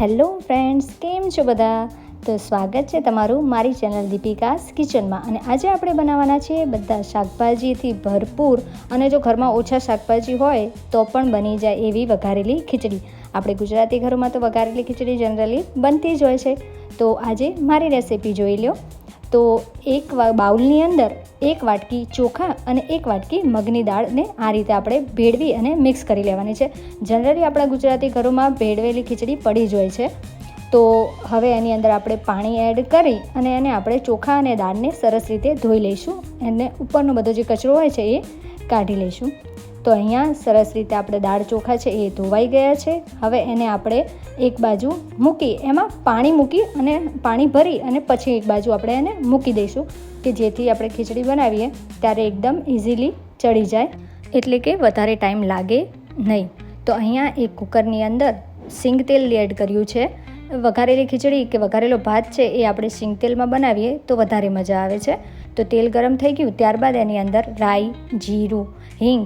Hello friends, કેમ છો બધા? તો સ્વાગત છે તમારું મારી ચેનલ દીપિકાસ કિચનમાં. અને આજે આપણે બનાવવાના છીએ બધા શાકભાજીથી ભરપૂર અને જો ઘરમાં ઓછા શાકભાજી હોય, તો પણ બની જાય એવી વઘારેલી ખીચડી. આપણે ગુજરાતી ઘરોમાં તો વઘારેલી ખીચડી જનરલી બનતી જ હોય છે. તો આજે મારી રેસિપી જોઈ લો તો એક બાઉલની અંદર એક વાટકી ચોખા અને એક વાટકી મગની દાળને આ રીતે આપણે ભેળવી અને મિક્સ કરી લેવાની છે. જનરલી આપણા ગુજરાતી ઘરોમાં ભેળવેલી ખીચડી પડી જ હોય છે. તો હવે એની અંદર આપણે પાણી એડ કરી અને એને આપણે ચોખા અને દાળને સરસ રીતે ધોઈ લઈશું. એને ઉપરનો બધો જે કચરો હોય છે એ કાઢી લઈશું. તો અહીંયા સરસ રીતે આપણે દાળ ચોખા છે એ ધોવાઈ ગયા છે. હવે એને આપણે એક બાજુ મૂકી, એમાં પાણી મૂકી અને પાણી ભરી અને પછી એક બાજુ આપણે એને મૂકી દઈશું કે જેથી આપણે ખીચડી બનાવીએ ત્યારે એકદમ ઇઝીલી ચડી જાય. એટલે કે વધારે ટાઈમ લાગે નહીં. તો અહીંયા એક કુકરની અંદર સિંગ તેલ એડ કર્યું છે. વઘારેલી ખીચડી કે વઘારેલો ભાત છે એ આપણે સિંગ તેલમાં બનાવીએ તો વધારે મજા આવે છે. તો તેલ ગરમ થઈ ગયું, ત્યારબાદ એની અંદર રાઈ, જીરું, હિંગ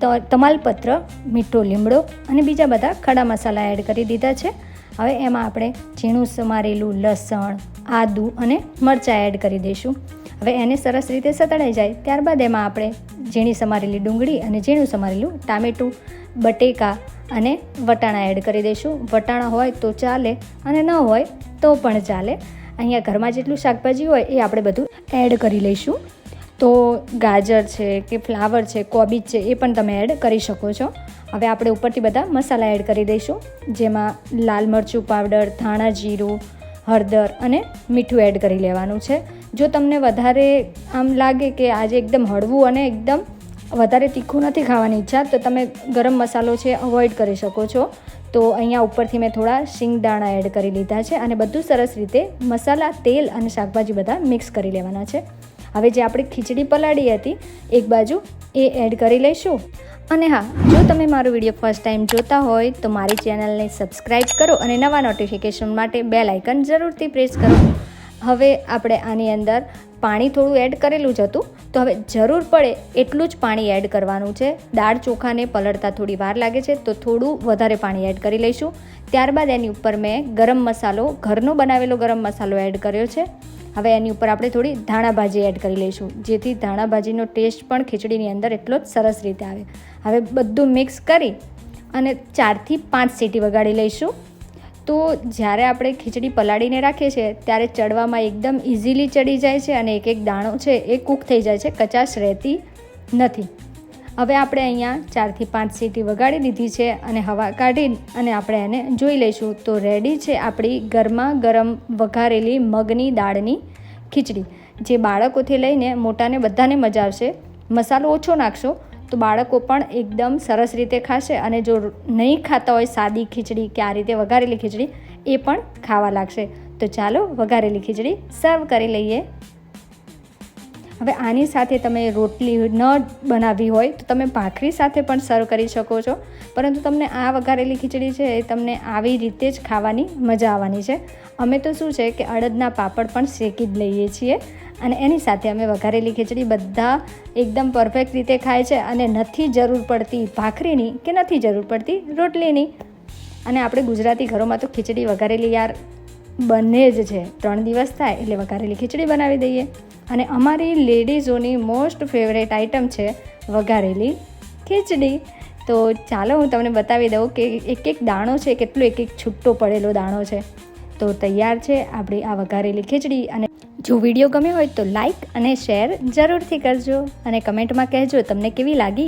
તો, તમાલપત્ર, મીઠો લીમડો અને બીજા બધા ખડા મસાલા એડ કરી દીધા છે. હવે એમાં આપણે ઝીણું સમારેલું લસણ, આદું અને મરચાં એડ કરી દઈશું. હવે એને સરસ રીતે સતળાઈ જાય. ત્યારબાદ એમાં આપણે ઝીણી સમારેલી ડુંગળી અને ઝીણું સમારેલું ટામેટું, બટેકા અને વટાણા એડ કરી દઈશું. વટાણા હોય તો ચાલે અને ન હોય તો પણ ચાલે. અહીંયા ઘરમાં જેટલું શાકભાજી હોય એ આપણે બધું એડ કરી લઈશું. તો ગાજર છે કે ફ્લાવર છે, કોબીજ છે, એ પણ તમે એડ કરી શકો છો. હવે આપણે ઉપરથી બધા મસાલા એડ કરી દઈશું, જેમાં લાલ મરચું પાવડર ધાણા જીરું, હળદર અને મીઠું એડ કરી લેવાનું છે. જો તમને વધારે આમ લાગે કે આજે એકદમ હળવું અને એકદમ વધારે તીખું નથી ખાવાની ઈચ્છા, તો તમે ગરમ મસાલો છે અવોઇડ કરી શકો છો. તો અહીંયા ઉપરથી મેં થોડા શિંગદાણા એડ કરી લીધા છે અને બધું સરસ રીતે મસાલા, તેલ અને શાકભાજી બધા મિક્સ કરી લેવાના છે. હવે જે આપણે ખીચડી પલાળી હતી, એક બાજુ એ એડ કરી લઈશું. અને હા, જો તમે મારો વીડિયો ફર્સ્ટ ટાઈમ જોતા હોય, તો મારી ચેનલને સબસ્ક્રાઈબ કરો અને નવા નોટિફિકેશન માટે બે લાઇકન જરૂરથી પ્રેસ કરો. હવે આપણે આની અંદર પાણી થોડું એડ કરેલું જ હતું. તો હવે જરૂર પડે એટલું જ પાણી એડ કરવાનું છે. દાળ ચોખાને પલળતા થોડી વાર લાગે છે, તો થોડું વધારે પાણી એડ કરી લઈશું. ત્યારબાદ એની ઉપર મેં ગરમ મસાલો, ઘરનો બનાવેલો ગરમ મસાલો એડ કર્યો છે. હવે એની ઉપર આપણે થોડી ધાણા ભાજી એડ કરી લઈશું. જેથી ધાણા ભાજીનો ટેસ્ટ પણ ખીચડીની અંદર એટલો જ સરસ રીતે આવે. હવે બધું મિક્સ કરી અને ચારથી પાંચ સીટી વગાડી લઈશું. તો જ્યારે આપણે ખીચડી પલાળીને રાખીએ છીએ, ત્યારે ચડવામાં એકદમ ઇઝીલી ચડી જાય છે અને એક એક દાણો છે એ કૂક થઈ જાય છે, કચાશ રહેતી નથી. હવે આપણે અહીંયા ચારથી પાંચ સીટી વગાડી દીધી છે અને હવા કાઢી અને આપણે એને જોઈ લઈશું. તો રેડી છે આપણી ગરમા ગરમ વઘારેલી મગની દાળની ખીચડી. જે બાળકોથી લઈને મોટાને બધાને મજા આવશે. મસાલો ઓછો નાખશો તો બાળકો પણ એકદમ સરસ રીતે ખાશે અને જો નહીં ખાતા હોય સાદી ખીચડી કે આ રીતે વઘારેલી ખીચડી, એ પણ ખાવા લાગશે. તો ચાલો વઘારેલી ખીચડી સર્વ કરી લઈએ. હવે આની સાથે તમે રોટલી ન બનાવી હોય તો તમે ભાખરી સાથે પણ સર્વ કરી શકો છો. પરંતુ તમને આ વઘારેલી ખીચડી છે એ તમને આવી રીતે જ ખાવાની મજા આવવાની છે. અમે તો શું છે કે અડદના પાપડ પણ શેકી જ લઈએ છીએ અને એની સાથે અમે વઘારેલી ખીચડી બધા એકદમ પરફેક્ટ રીતે ખાય છે અને નથી જરૂર પડતી ભાખરીની કે નથી જરૂર પડતી રોટલીની. અને આપણે ગુજરાતી ઘરોમાં તો ખીચડી વઘારેલી યાર બને જ છે. ત્રણ દિવસ થાય એટલે વઘારેલી ખીચડી બનાવી દઈએ. અને અમારી લેડીઝોની મોસ્ટ ફેવરેટ આઇટમ છે વઘારેલી ખીચડી. તો ચાલો હું તમને બતાવી દઉં કે એક એક દાણો છે, કેટલો એક એક છૂટો પડેલો દાણો છે. તો તૈયાર છે આપણી આ વઘારેલી ખીચડી અને જો વીડિયો ગમ્યો હોય તો લાઈક અને શેર જરૂરથી કરજો અને કમેન્ટમાં કહેજો તમને કેવી લાગી.